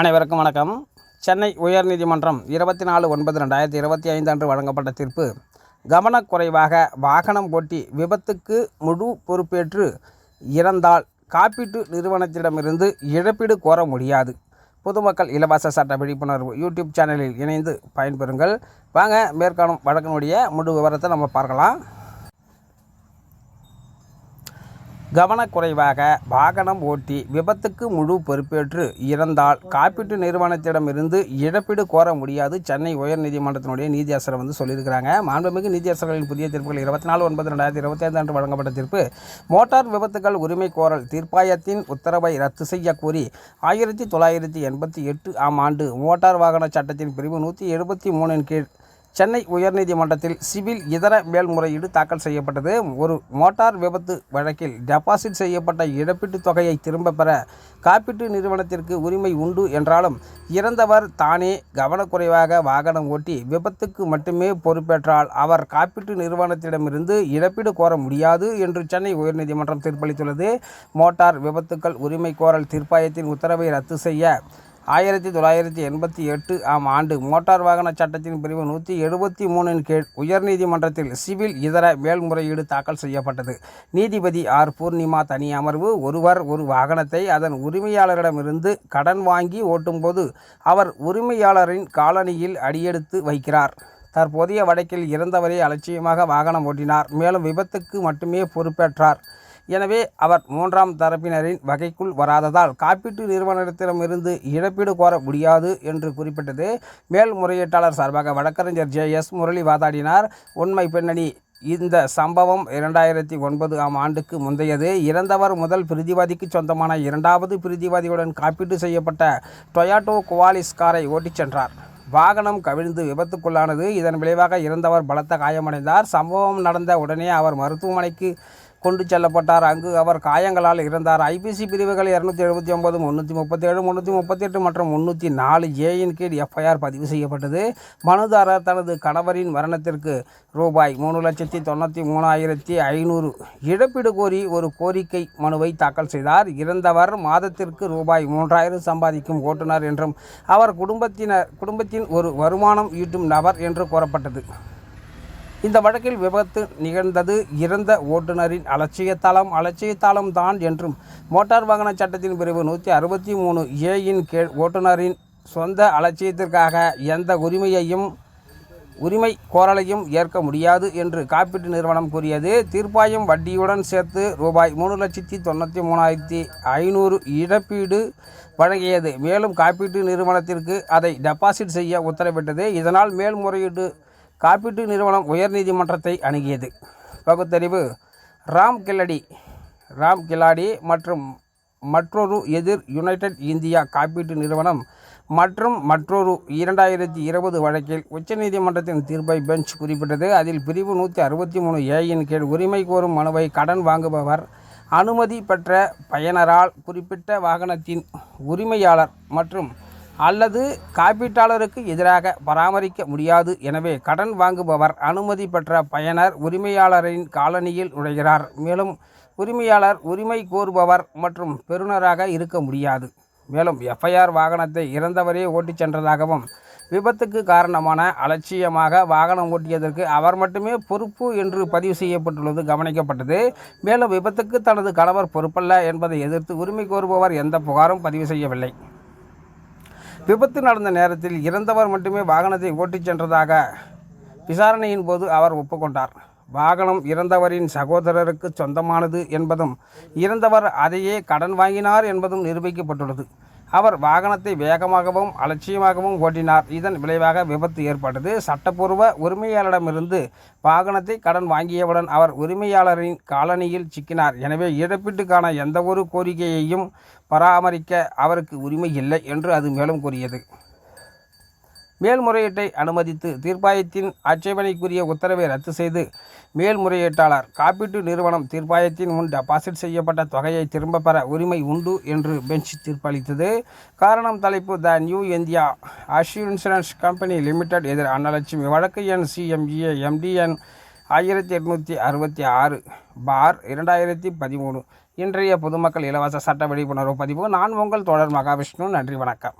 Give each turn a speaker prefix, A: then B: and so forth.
A: அனைவருக்கும் வணக்கம். சென்னை உயர்நீதிமன்றம் இருபத்தி நாலு ஒன்பது ரெண்டாயிரத்தி இருபத்தி ஐந்து அன்று வழங்கப்பட்ட தீர்ப்பு கவனக்குறைவாக வாகனம் ஓட்டி விபத்துக்கு முழு பொறுப்பேற்று இறந்தால் காப்பீட்டு நிறுவனத்திடமிருந்து இழப்பீடு கோர முடியாது. பொதுமக்கள் இலவச சட்ட விழிப்புணர்வு யூடியூப் சேனலில் இணைந்து பயன்பெறுங்கள். வாங்க மேற்காணும் வழக்கினுடைய முழு விவரத்தை நம்ம பார்க்கலாம். கவனக்குறைவாக வாகனம் ஓட்டி விபத்துக்கு முழு பொறுப்பேற்று இறந்தால் காப்பீட்டு நிறுவனத்திடமிருந்து இழப்பீடு கோர முடியாது. சென்னை உயர்நீதிமன்றத்தினுடைய நீதியரசர் வந்து சொல்லியிருக்கிறாங்க. மாண்புமிகு நீதியரசர்களின் புதிய தீர்ப்புகள் இருபத்தி நாலு ஒன்பது ரெண்டாயிரத்தி இருபத்தி ஐந்து அன்று வழங்கப்பட்ட தீர்ப்பு. மோட்டார் விபத்துகள் உரிமை கோரல் தீர்ப்பாயத்தின் உத்தரவை ரத்து செய்ய கோரி ஆயிரத்தி தொள்ளாயிரத்தி எண்பத்தி எட்டு ஆம் ஆண்டு மோட்டார் வாகன சட்டத்தின் பிரிவு நூற்றி எழுபத்தி மூணின் கீழ் சென்னை உயர்நீதிமன்றத்தில் சிவில் இதர மேல்முறையீடு தாக்கல் செய்யப்பட்டது. ஒரு மோட்டார் விபத்து வழக்கில் டெபாசிட் செய்யப்பட்ட இழப்பீட்டுத் தொகையை திரும்பப் பெற காப்பீட்டு நிறுவனத்திற்கு உரிமை உண்டு என்றாலும் இறந்தவர் தானே கவனக்குறைவாக வாகனம் ஓட்டி விபத்துக்கு மட்டுமே பொறுப்பேற்றால் அவர் காப்பீட்டு நிறுவனத்திடமிருந்து இழப்பீடு கோர முடியாது என்று சென்னை உயர்நீதிமன்றம் தீர்ப்பளித்துள்ளது. மோட்டார் விபத்துக்கள் உரிமை கோரல் தீர்ப்பாயத்தின் உத்தரவை ரத்து செய்ய ஆயிரத்தி தொள்ளாயிரத்தி எண்பத்தி எட்டு ஆம் ஆண்டு மோட்டார் வாகன சட்டத்தின் பிரிவு நூற்றி எழுபத்தி மூணின் கீழ் உயர்நீதிமன்றத்தில் சிவில் இதர மேல்முறையீடு தாக்கல் செய்யப்பட்டது. நீதிபதி ஆர். பூர்ணிமா தனி அமர்வு ஒருவர் ஒரு வாகனத்தை அதன் உரிமையாளரிடமிருந்து கடன் வாங்கி ஓட்டும்போது அவர் உரிமையாளரின் காலனியில் அடியெடுத்து வைக்கிறார். தற்போதைய வழக்கில் இறந்தவரை அலட்சியமாக வாகனம் ஓட்டினார். மேலும் விபத்துக்கு மட்டுமே பொறுப்பேற்றார். எனவே அவர் மூன்றாம் தரப்பினரின் வகைக்குள் வராததால் காப்பீட்டு நிறுவனத்திடமிருந்து இழப்பீடு கோர முடியாது என்று குறிப்பிட்டது. மேல்முறையீட்டாளர் சார்பாக வழக்கறிஞர் ஜே எஸ் முரளி வாதாடினார். உண்மை பின்னணி இந்த சம்பவம் இரண்டாயிரத்தி ஒன்பது ஆம் ஆண்டுக்கு முந்தையது. இறந்தவர் முதல் பிரிதிவாதிக்கு சொந்தமான இரண்டாவது பிரிதிவாதியுடன் காப்பீடு செய்யப்பட்ட டொயாட்டோ குவாலிஸ் காரை ஓட்டிச் சென்றார். வாகனம் கவிழ்ந்து விபத்துக்குள்ளானது. இதன் விளைவாக இறந்தவர் பலத்த காயமடைந்தார். சம்பவம் நடந்த உடனே அவர் மருத்துவமனைக்கு கொண்டு செல்லப்பட்டார். அங்கு அவர் காயங்களால் இறந்தார். ஐபிசி பிரிவுகள் இரநூத்தி எழுபத்தி ஒன்பது முந்நூற்றி முப்பத்தேழு முந்நூற்றி முப்பத்தெட்டு மற்றும் முந்நூற்றி நாலு ஏயின் கீழ் எஃப்ஐஆர் பதிவு செய்யப்பட்டது. மனுதாரர் தனது கணவரின் மரணத்திற்கு ரூபாய் மூணு லட்சத்தி தொண்ணூற்றி மூணாயிரத்தி ஐநூறு இழப்பீடு கோரி ஒரு கோரிக்கை மனுவை தாக்கல் செய்தார். இறந்தவர் மாதத்திற்கு ரூபாய் மூன்றாயிரம் சம்பாதிக்கும் ஓட்டுநர் என்றும் அவர் குடும்பத்தினர் குடும்பத்தின் ஒரு வருமானம் ஈட்டும் நபர் என்று கூறப்பட்டது. இந்த வழக்கில் விபத்து நிகழ்ந்தது இறந்த ஓட்டுநரின் அலட்சியத்தாலம் அலட்சியத்தாலம் தான் என்றும் மோட்டார் வாகன சட்டத்தின் பிரிவு நூற்றி அறுபத்தி மூணு ஏயின் கீழ் ஓட்டுநரின் சொந்த அலட்சியத்திற்காக எந்த உரிமையையும் உரிமை கோரலையும் ஏற்க முடியாது என்று காப்பீட்டு நிறுவனம் கூறியது. தீர்ப்பாயம் வட்டியுடன் சேர்த்து ரூபாய் மூணு லட்சத்தி தொண்ணூற்றி மூணாயிரத்தி ஐநூறு இழப்பீடு வழங்கியது. மேலும் காப்பீட்டு நிறுவனத்திற்கு அதை டெபாசிட் செய்ய உத்தரவிட்டது. இதனால் மேல்முறையீடு காப்பீட்டு நிறுவனம் உயர்நீதிமன்றத்தை அணுகியது. பகுத்தறிவு ராம் கில்லடி. ராம் கில்லாடி மற்றும் மற்றொரு எதிர் யுனைடெட் இந்தியா காப்பீட்டு நிறுவனம் மற்றும் மற்றொரு இரண்டாயிரத்தி இருபது வழக்கில் உச்சநீதிமன்றத்தின் தீர்ப்பை பெஞ்ச் குறிப்பிட்டது. அதில் பிரிவு நூற்றி அறுபத்தி மூணு ஏயின் கீழ் உரிமை கோரும் மனுவை கடன் வாங்குபவர் அனுமதி பெற்ற பயனரால் குறிப்பிட்ட வாகனத்தின் உரிமையாளர் மற்றும் அல்லது காப்பீட்டாளருக்கு எதிராக பராமரிக்க முடியாது. எனவே கடன் வாங்குபவர் அனுமதி பெற்ற பயனர் உரிமையாளரின் காலனியில் நுழைகிறார். மேலும் உரிமையாளர் உரிமை கோருபவர் மற்றும் பெறுநராக இருக்க முடியாது. மேலும் எஃப்ஐஆர் வாகனத்தை இறந்தவரே ஓட்டிச் சென்றதாகவும் விபத்துக்கு காரணமான அலட்சியமாக வாகனம் ஓட்டியதற்கு அவர் மட்டுமே பொறுப்பு என்று பதிவு செய்யப்பட்டுள்ளது கவனிக்கப்பட்டது. மேலும் விபத்துக்கு தனது கணவர் பொறுப்பல்ல என்பதை எதிர்த்து உரிமை கோருபவர் எந்த புகாரும் பதிவு செய்யவில்லை. விபத்து நடந்த நேரத்தில் இறந்தவர் மட்டுமே வாகனத்தை ஓட்டிச் சென்றதாக விசாரணையின் போது அவர் ஒப்புக்கொண்டார். வாகனம் இறந்தவரின் சகோதரருக்கு சொந்தமானது என்பதும் இறந்தவர் அதையே கடன் வாங்கினார் என்பதும் நிரூபிக்கப்பட்டுள்ளது. அவர் வாகனத்தை வேகமாகவும் அலட்சியமாகவும் ஓட்டினார். இதன் விளைவாக விபத்து ஏற்பட்டது. சட்டப்பூர்வ உரிமையாளரிடமிருந்து வாகனத்தை கடன் வாங்கியவுடன் அவர் உரிமையாளரின் காலனியில் சிக்கினார். எனவே இழப்பீட்டுக்கான எந்தவொரு கோரிக்கையையும் பராமரிக்க அவருக்கு உரிமை இல்லை என்று அது மேலும் கூறியது. மேல்முறையீட்டை அனுமதித்து தீர்ப்பாயத்தின் ஆட்சேபனைக்குரிய உத்தரவை ரத்து செய்து மேல்முறையீட்டாளர் காப்பீட்டு நிறுவனம் தீர்ப்பாயத்தின் முன் டெபாசிட் செய்யப்பட்ட தொகையை திரும்பப் பெற உரிமை உண்டு என்று பெஞ்ச் தீர்ப்பளித்தது. காரணம் தலைப்பு the New India Assurance Company Limited எதிர் அன்னலட்சுமி வழக்கு எண் சிஎம்இஏ எம்டிஎன் ஆயிரத்தி எட்நூற்றி அறுபத்தி ஆறு பார் இரண்டாயிரத்தி பதிமூணு. இன்றைய பொதுமக்கள் இலவச சட்ட விழிப்புணர்வு பதிவு. நான் உங்கள் தொடர் மகாவிஷ்ணு. நன்றி வணக்கம்.